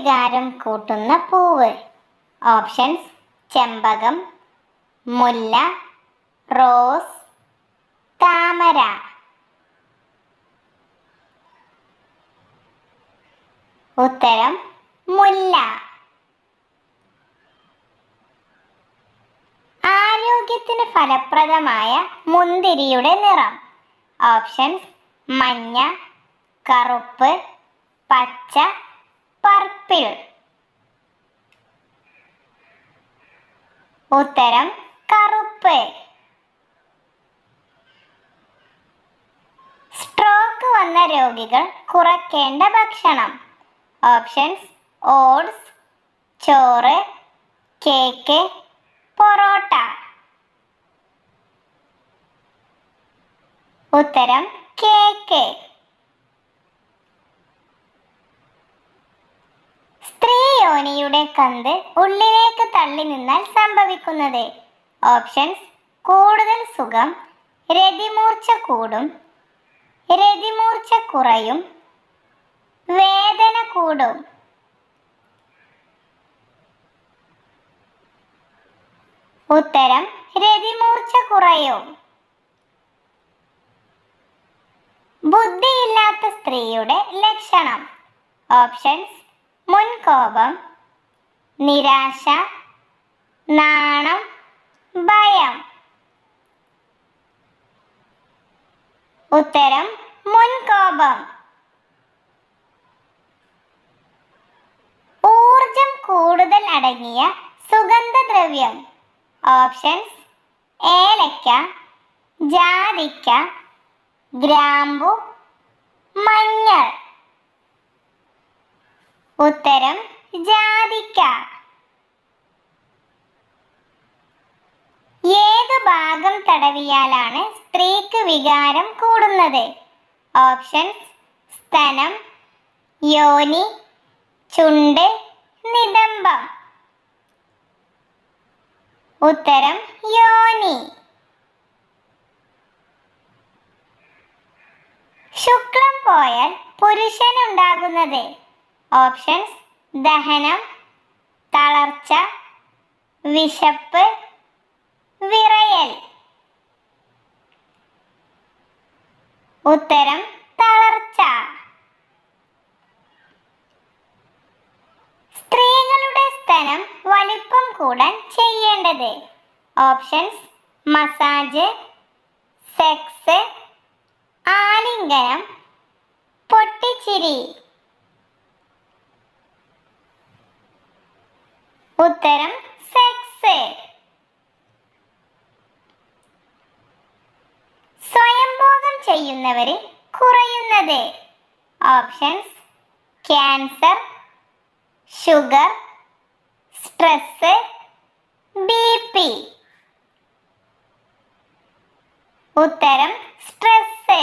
വികാരം കൂട്ടുന്ന പൂവ്. ഓപ്ഷൻസ് ചെമ്പകം മുല്ല റോസ് താമര. ഉത്തരം മുല്ല. ആരോഗ്യത്തിന് ഫലപ്രദമായ മുന്തിരിയുടെ നിറം. ഓപ്ഷൻസ് മഞ്ഞ കറുപ്പ് പച്ച പർപ്പിൾ. ഉത്തരം കറുപ്പ്. സ്ട്രോക്ക് വന്ന രോഗികൾ കുറയ്ക്കേണ്ട ഭക്ഷണം. ഓപ്ഷൻസ് ഓട്സ് ചോറ് കേക്ക് പൊറോട്ട. ഉത്തരം കേക്ക് യോനിയുടെ കന്ത് ഉള്ളിലേക്ക് തള്ളി നിന്നാൽ സംഭവിക്കുന്നത്. ഓപ്ഷൻസ് കൂടുതൽ സുഖം രതിമൂർച്ച കൂടും രതിമൂർച്ച കുറയും വേദന കൂടും. ഉത്തരം രതിമൂർച്ച കുറയും. ബുദ്ധിയില്ലാത്ത സ്ത്രീയുടെ ലക്ഷണം. ഓപ്ഷൻസ് മുൻകോപം നിരാശ നാണം ഭയം. ഉത്തരം മുൻകോപം. ഊർജം കൂടുതൽ അടങ്ങിയ സുഗന്ധദ്രവ്യം. ഓപ്ഷൻസ് ഏലക്ക ജാതിക്ക ഗ്രാമ്പു മഞ്ഞൾ. ഉത്തരം ജാതിക്ക ഏത് ഭാഗം തടവിയാലാണ് സ്ത്രീക്ക് വികാരം കൂടുന്നത്? ഓപ്ഷൻസ് സ്തനം യോനി ചുണ്ട് നിതംബം. ഉത്തരം യോനി. ശുക്ലം പോയാൽ പുരുഷനുണ്ടാകുന്നത്? ഓപ്ഷൻസ് ദഹനം തളർച്ച വിശപ്പ് വിറയൽ. ഉത്തരം തളർച്ച. സ്ത്രീകളുടെ സ്തനം വലിപ്പം കൂടാൻ ചെയ്യേണ്ടത്. ഓപ്ഷൻസ് മസാജ് സെക്സ് ആലിംഗനം പൊട്ടിച്ചിരി. ഉത്തരം സെക്സ് സ്വയംഭോഗം ചെയ്യുന്നവര് കുറയുന്നത്. Options cancer sugar stress B P ഉത്തരം സ്ട്രെസ്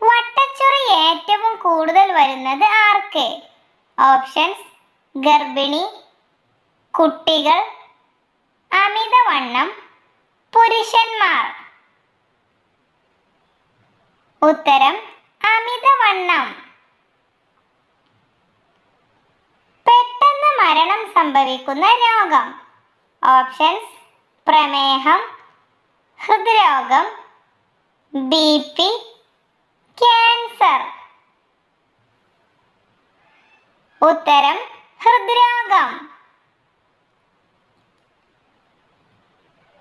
വട്ടച്ചൊറി ഏറ്റവും കൂടുതൽ വരുന്നത് ആർക്ക്? ഓപ്ഷൻസ് ഗർഭിണി കുട്ടികൾ അമിതവണ്ണം പുരുഷന്മാർ. ഉത്തരം അമിതവണ്ണം. പെട്ടെന്ന് മരണം സംഭവിക്കുന്ന രോഗം. ഓപ്ഷൻസ് പ്രമേഹം ഹൃദ്രോഗം ബി പി ക്യാൻസർ. ഉത്തരം ഹൃദ്രാഗം.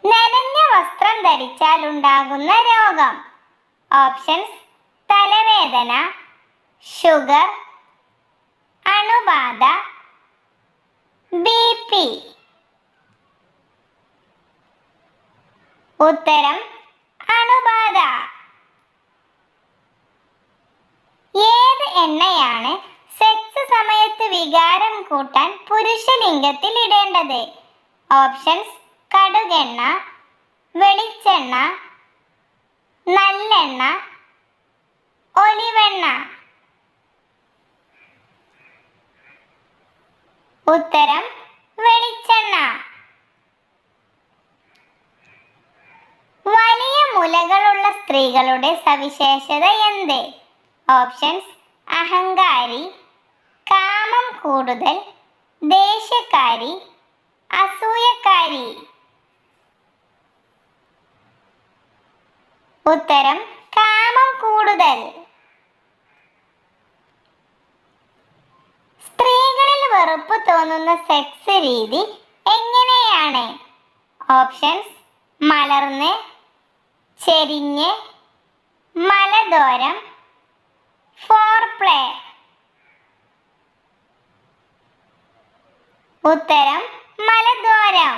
നനഞ്ഞ വസ്ത്രം ധരിച്ചാൽ ഉണ്ടാകുന്ന രോഗം. ഓപ്ഷൻസ് തലവേദന ഷുഗർ അണുബാധ ബി പി. ഉത്തരം അണുബാധ. ഏത് എണ്ണയാണ് വികാരം കൂട്ടാൻ പുരുഷലിംഗത്തിൽ ഇടേണ്ടത്. ഓപ്ഷൻസ് കടുകെണ്ണ വെളിച്ചെണ്ണ നല്ലെണ്ണ ഒലിവെണ്ണ. ഉത്തരം വെളിച്ചെണ്ണ. വലിയ മുലകളുള്ള സ്ത്രീകളുടെ സവിശേഷത എന്ത്? ഓപ്ഷൻസ് അഹങ്കാരി കാമം കൂടുതൽ ദേഷ്യക്കാരി അസൂയക്കാരി. ഉത്തരം കാമം കൂടുതൽ. സ്ത്രീകളിൽ വെറുപ്പ് തോന്നുന്ന സെക്സ് രീതി എങ്ങനെയാണ്? ഓപ്ഷൻസ് മലർന്ന് ചെരിഞ്ഞ് മലദോരം ഫോർ പ്ലേ ഉത്തരം മലദ്വാരം.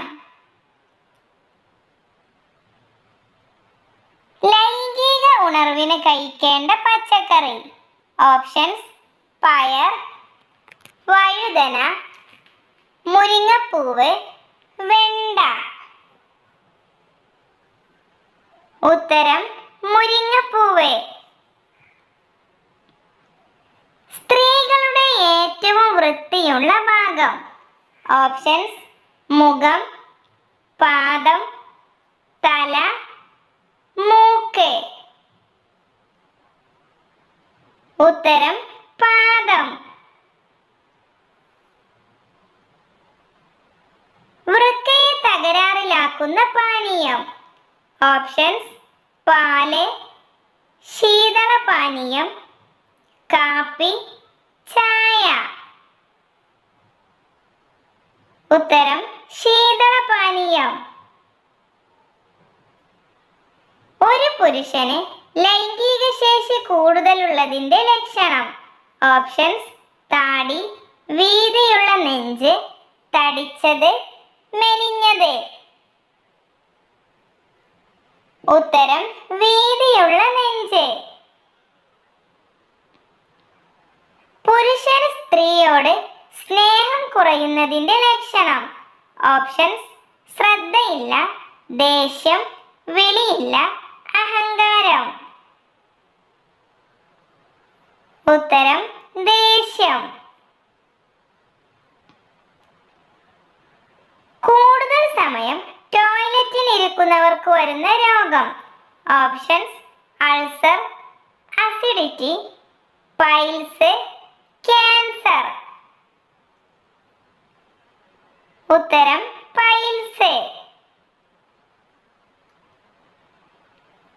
ലൈംഗിക ഉണർവിന് കഴിക്കേണ്ട പച്ചക്കറി. ഓപ്ഷൻസ് പയർ വഴുതന മുരിങ്ങപ്പൂവ് വെണ്ട. ഉത്തരം മുരിങ്ങപ്പൂവ്. സ്ത്രീകളുടെ ഏറ്റവും വൃത്തിയുള്ള ഭാഗം. ഓപ്ഷൻസ് മുഖം പാദം തല മൂക്ക്. ഉത്തരം പാദം. വൃക്കയെ തകരാറിലാക്കുന്ന പാനീയം. ഓപ്ഷൻസ് പാൽ ശീതളപാനീയം കാപ്പി ചായ. ഉത്തരം ശീതളപാനീയം. ഒരു പുരുഷന് ലൈംഗിക ശേഷി കൂടുതലുള്ളതിന്റെ ലക്ഷണം. ഓപ്ഷൻസ് താടി വീതിയുള്ള നെഞ്ച് തടിച്ചത് മെലിഞ്ഞത്. ഉത്തരം വീതിയുള്ള നെഞ്ച്. പുരുഷൻ സ്ത്രീയോട് സ്നേഹം കുറയുന്നതിന്റെ ലക്ഷണം. ഓപ്ഷൻസ് ശ്രദ്ധയില്ല ദേഷ്യം വിളിയില്ല അഹങ്കാരം. ഉത്തരം ദേഷ്യം. കൂടുതൽ സമയം ടോയ്ലറ്റിൽ ഇരിക്കുന്നവർക്ക് വരുന്ന രോഗം. Options ulcer acidity piles cancer. ഉത്തരം പൈൽസ്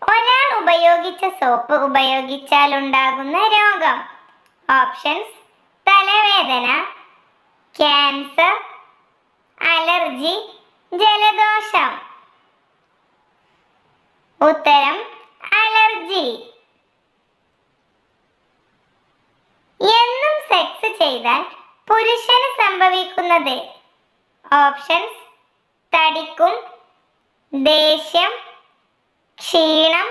ഒരാൾ ഉപയോഗിച്ച സോപ്പ് ഉപയോഗിച്ചാൽ ഉണ്ടാകുന്ന രോഗം. ഓപ്ഷൻസ് തലവേദന ക്യാൻസർ അലർജി ജലദോഷം. ഉത്തരം അലർജി. എന്നും സെക്സ് ചെയ്താൽ പുരുഷന് സംഭവിക്കുന്നത് ഓപ്ഷൻസ് തടിക്കും ദേഷ്യം ക്ഷീണം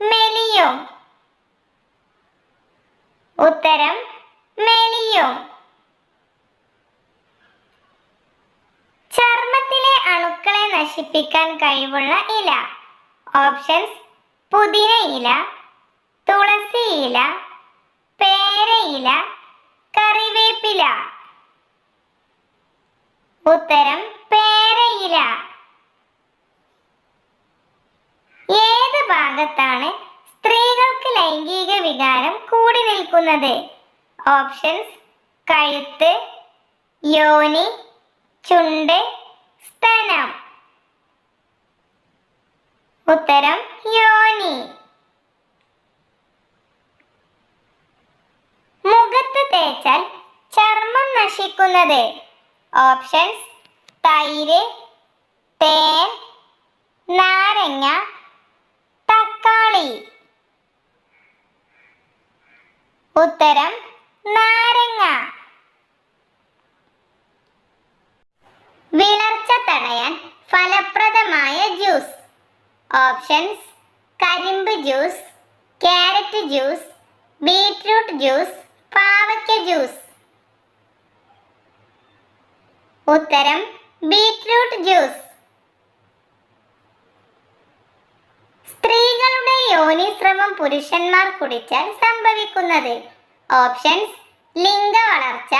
മെലിയും. ഉത്തരം മെലിയും. ചർമ്മത്തിലെ അണുക്കളെ നശിപ്പിക്കാൻ കഴിവുള്ള ഇല. ഓപ്ഷൻസ് പുതിന ഇല തുളസി ഇല പേരയില കറിവേപ്പില. ഉത്തരം പേരയില. ഏത് ഭാഗത്താണ് സ്ത്രീകൾക്ക് ലൈംഗിക വികാരം കൂടി നിൽക്കുന്നത്? ഓപ്ഷൻസ് കഴുത്ത് യോനി ചുണ്ട് സ്തനം. ഉത്തരം യോനി. മുഖത്ത് തേച്ചാൽ ചർമ്മം നശിക്കുന്നത്. ഓപ്ഷൻസ് തൈര് തേൻ നാരങ്ങ തക്കാളി. ഉത്തരം നാരങ്ങ. വിളർച്ച തടയാൻ ഫലപ്രദമായ ജ്യൂസ്. ഓപ്ഷൻസ് കരിമ്പ് juice carrot juice beetroot juice പാവയ്ക്ക ജ്യൂസ്. ഉത്തരം ബീറ്റ്റൂട്ട് ജ്യൂസ്. സ്ത്രീകളുടെ യോനിശ്രമം പുരുഷന്മാർ കുടിച്ചാൽ സംഭവിക്കുന്നത്. ഓപ്ഷൻസ് ലിംഗ വളർച്ച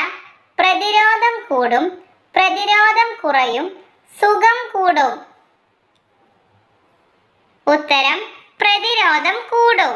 പ്രതിരോധം കൂടും പ്രതിരോധം കുറയും സുഖം കൂടും. ഉത്തരം പ്രതിരോധം കൂടും.